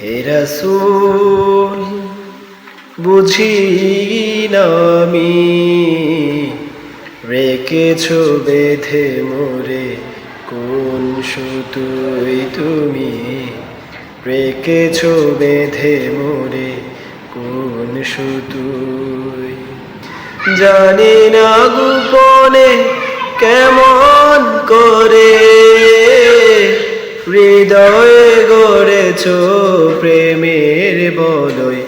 হে রসুল বুঝি না আমি, রেখেছ বেঁধে মোরে কোন সুতুই তুমি? রেখেছ বেঁধে মোরে কোন সুতুই জানি না গোপনে কেমন করে হৃদয়ে গড়েছ প্রেমের বলয়।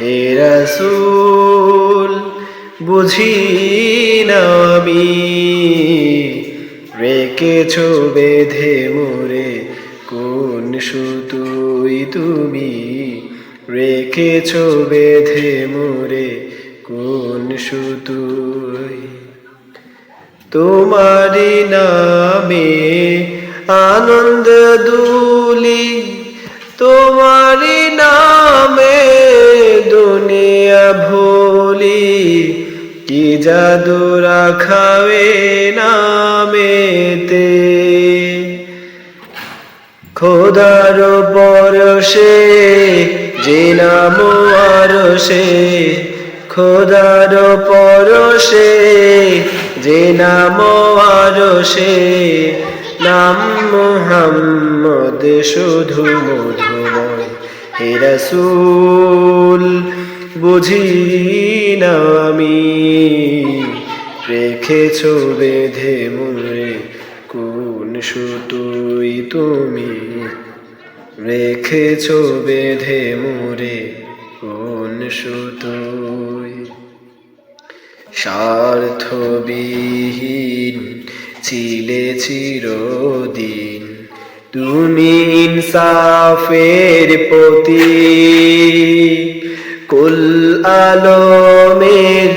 হে রসুল, বুঝি না আমি? রেখেছ বেঁধে মোরে, কোন সুতুই তুমি? রেখেছ বেঁধে মোরে, কোন সুতুই? তোমারি নামে আনন্দ দুলি তোমারি নামে দুনিয়া ভুলি, কি জাদু রাখাবে নামেতে? খোদার পরশে, যে নাম আরশে খোদার পরশে, যে নাম আরশে নাম মোহাম্মদ শুধু মধুময়। হে রসুল, বুঝি না আমি? রেখেছ বেঁধে মোরে কোন সুতুই তুমি? রেখেছ বেঁধে মোরে কোন সুতুই? স্বার্থবিহীন ছিলে চিরদিন। তুমি ইনসাফের প্রতি কুল আলমের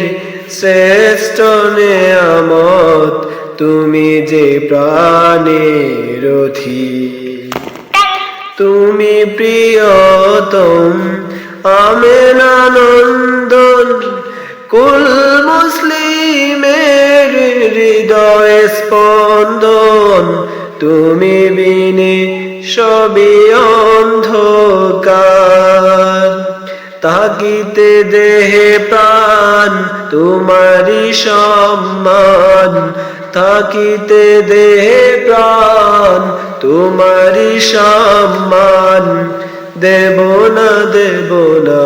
শ্রেষ্ঠ নেয়ামত তুমি যে প্রাণের তুমি প্রিয়তম আমেন আনন্দন কুল মুসলিমের স্পন্দন তুমি বিনে সবই অন্ধকার। তাকিতে দেহে প্রাণ তোমারি সম্মান। থাকিতে দেহে প্রাণ তোমারি সম্মান। দেব না দেব না,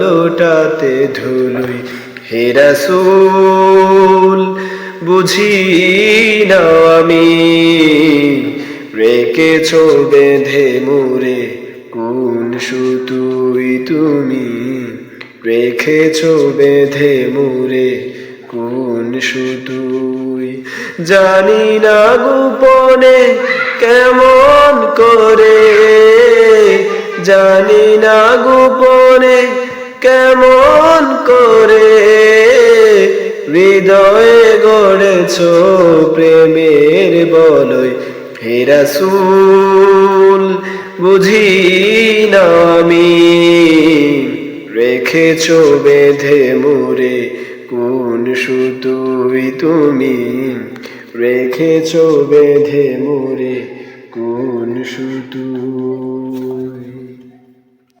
লোটাতে ধুলুই হে রসুল। বুঝি না আমি। রেখেছ বেঁধে মোরে কোন সুতুই তুমি? রেখেছ বেঁধে মোরে কোন সুতুই? জানি না গোপনে কেমন করে। জানি না গোপনে কেমন করে। হৃদয়ে গড়েছ প্রেমের বলয়, হে রসুল, বুঝি না আমি? রেখেছ বেঁধে মোরে, কোন সুতুই তুমি? রেখেছ বেঁধে মোরে, কোন সুতুই?